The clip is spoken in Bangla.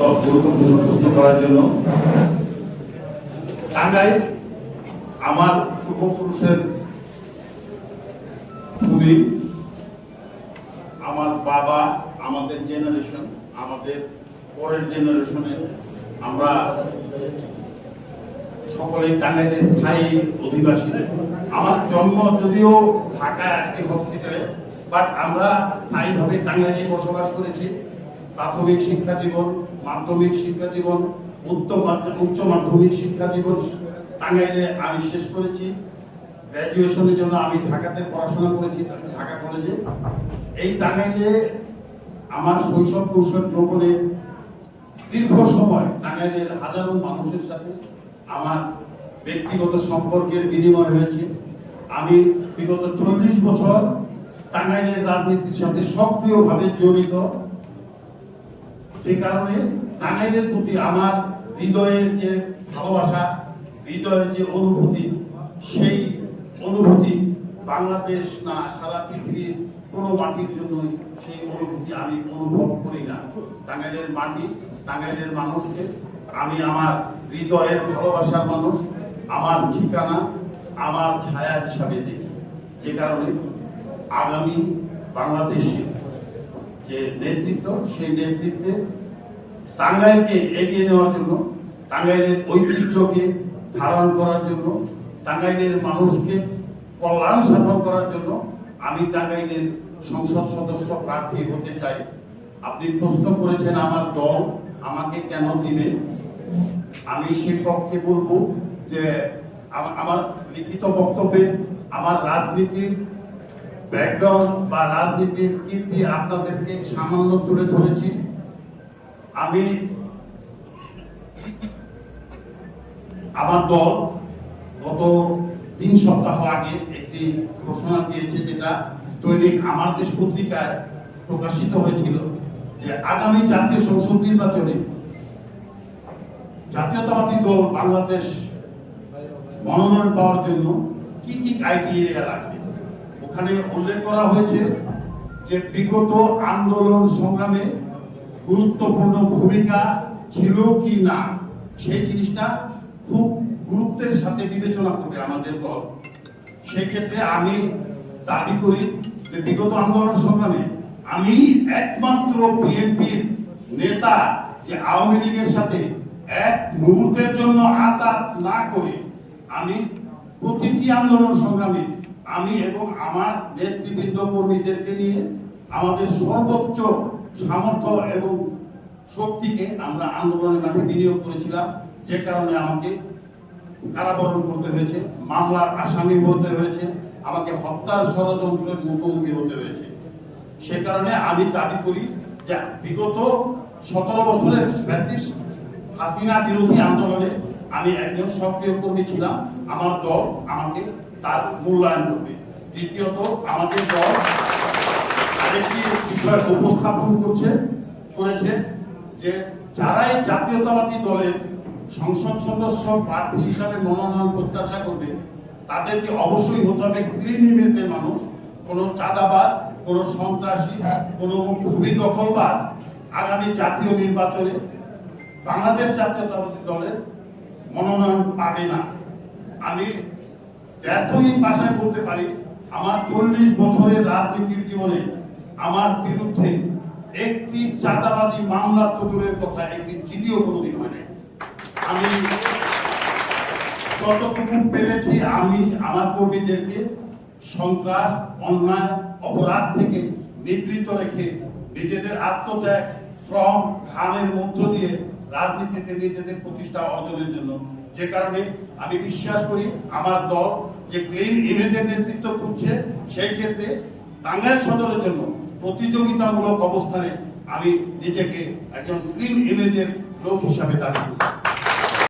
গুরুত্বপূর্ণ প্রশ্ন করার জন্য। টাঙ্গাই আমার পূর্বপুরুষের খুবই। আমার বাবা, আমাদের জেনারেশন আমাদের পরের জেনারেশনে আমরা সকলেই টাঙ্গাইলে স্থায়ী অধিবাসী। আমার জন্ম যদিও ঢাকা একটি হসপিটালে বাট আমরা স্থায়ীভাবে টাঙ্গাইলে বসবাস করেছি। প্রাথমিক শিক্ষা জীবন, মাধ্যমিক শিক্ষা জীবন, উচ্চ উচ্চ মাধ্যমিক শিক্ষা জীবন টাঙ্গাইলে আমি শেষ করেছি। গ্র্যাজুয়েশনের জন্য আমি ঢাকাতে পড়াশোনা করেছি, ঢাকা কলেজে এই টাঙ্গাইলে আমার শৈশব কৈশোর যৌবনে দীর্ঘ সময় টাঙ্গাইলের হাজারো মানুষের সাথে আমার ব্যক্তিগত সম্পর্কের বিনিময় হয়েছে। আমি বিগত চল্লিশ বছর টাঙ্গাইলের রাজনীতির সাথে সক্রিয়ভাবে জড়িত। যে কারণে টাঙ্গাইলের প্রতি আমার হৃদয়ের যে ভালোবাসা, হৃদয়ের যে অনুভূতি, সেই অনুভূতি বাংলাদেশ না, সারা পৃথিবীর কোনো মাটির জন্যই সেই অনুভূতি আমি অনুভব করি না। টাঙ্গাইলের মাটি, টাঙ্গাইলের মানুষকে, আমি আমার হৃদয়ের ভালোবাসার মানুষ, আমার ঠিকানা, আমার ছায়া হিসাবে দেখি। যে কারণে আগামী বাংলাদেশে যে নেতৃত্ব, সেই নেতৃত্বে টাঙ্গাইলকে এগিয়ে নেওয়ার জন্য, টাঙ্গাইলের ঐতিহ্যকে ধারণ করার জন্য, টাঙ্গাইলের মানুষকে কল্যাণ সাধন করার জন্য আমি টাঙ্গাইলের সংসদ সদস্য প্রার্থী হতে চাই। আপনি প্রশ্ন করেছেন, আমার দল আমাকে কেন দিবে? আমি সে পক্ষে বলব যে আমার লিখিত বক্তব্যে আমার রাজনীতির ব্যাকগ্রাউন্ড বা রাজনীতির কীর্তি আপনাদেরকে সামান্য তুলে ধরেছি। আমি আমার দল গত তিন সপ্তাহ আগে একটি ঘোষণা দিয়েছে যেটা দৈনিক আমার দেশ পত্রিকায় প্রকাশিত হয়েছিল যে আগামী জাতীয় সংসদ নির্বাচনে জাতীয়তাবাদী দল বাংলাদেশ মনোনয়ন পাওয়ার জন্য কি কি ক্রাইটেরিয়া লাগবে? ওখানে উল্লেখ করা হয়েছে যে বিগত আন্দোলন সংগ্রামে গুরুত্বপূর্ণ ভূমিকা ছিল কি না, সেই জিনিসটা খুব গুরুত্বের সাথে বিবেচনা করবে আমাদের দল। সেই ক্ষেত্রে আমি দাবি করি যে বিগত আন্দোলন সংগ্রামে আমি একমাত্র বিএনপির নেতা যে আওয়ামী লীগের সাথে এক মুহূর্তের জন্য আঘাত না করে আমি প্রতিটি আন্দোলন সংগ্রামে আমি এবং আমার নেতৃবৃন্দ কর্মীদেরকে নিয়ে আমাদের সর্বোচ্চ সামর্থ্য এবং শক্তিকে আমরা আন্দোলনের মাঠে বিনিয়োগ করেছিলাম, যে কারণে আমাকে কারাবরণ করতে হয়েছে, মামলার আসামি হতে হয়েছে, আমাকে হত্যার ষড়যন্ত্রের মুখোমুখি হতে হয়েছে। সে কারণে আমি দাবি করি যে বিগত সতেরো বছরের ফ্যাসিস্ট হাসিনা বিরোধী আন্দোলনে আমি একজন সক্রিয় কর্মী ছিলাম। আমার দল আমাকে তার মূল্যায়ন করবে। দ্বিতীয়ত, আমাদের দল বিষয় উপস্থাপন করছে, করেছে যে যারাই জাতীয়তাবাদী দলের সংসদ সদস্য প্রার্থী হিসাবে মনোনয়ন প্রত্যাশা করবে, তাদেরকে অবশ্যই হতে হবে ক্লিন ইমেজের মানুষ, কোনো চাঁদাবাজ, কোনো সন্ত্রাসী, কোনো ভূমি দখলবাজ আগামী জাতীয় নির্বাচনে বাংলাদেশ জাতীয়তাবাদী দলের মনোনয়ন পাবে না। আমি ব্যর্থহীন ভাষায় বলতে পারি আমার চল্লিশ বছরের রাজনীতির জীবনে আমার বিরুদ্ধে একটি চাঁদাবাজি মামলা তো দূরের কথা, একটি চিঠিও কোনোদিন হয় নাই। আমি যতটুকু পেরেছি, আমি আমার কর্মীদেরকে সন্ত্রাস, অন্যায়, অপরাধ থেকে নিবৃত রেখে নিজেদের আত্মত্যাগ, শ্রম, ঘামের মধ্য দিয়ে রাজনীতিতে নিজেদের প্রতিষ্ঠা অর্জনের জন্য। যে কারণে আমি বিশ্বাস করি, আমার দল যে ক্লিন ইমেজের নেতৃত্ব করছে সেই ক্ষেত্রে টাঙ্গাইল সদরের জন্য প্রতিযোগিতামূলক অবস্থানে আমি নিজেকে একজন ফিল্ম ইমেজের লোক হিসাবে করি।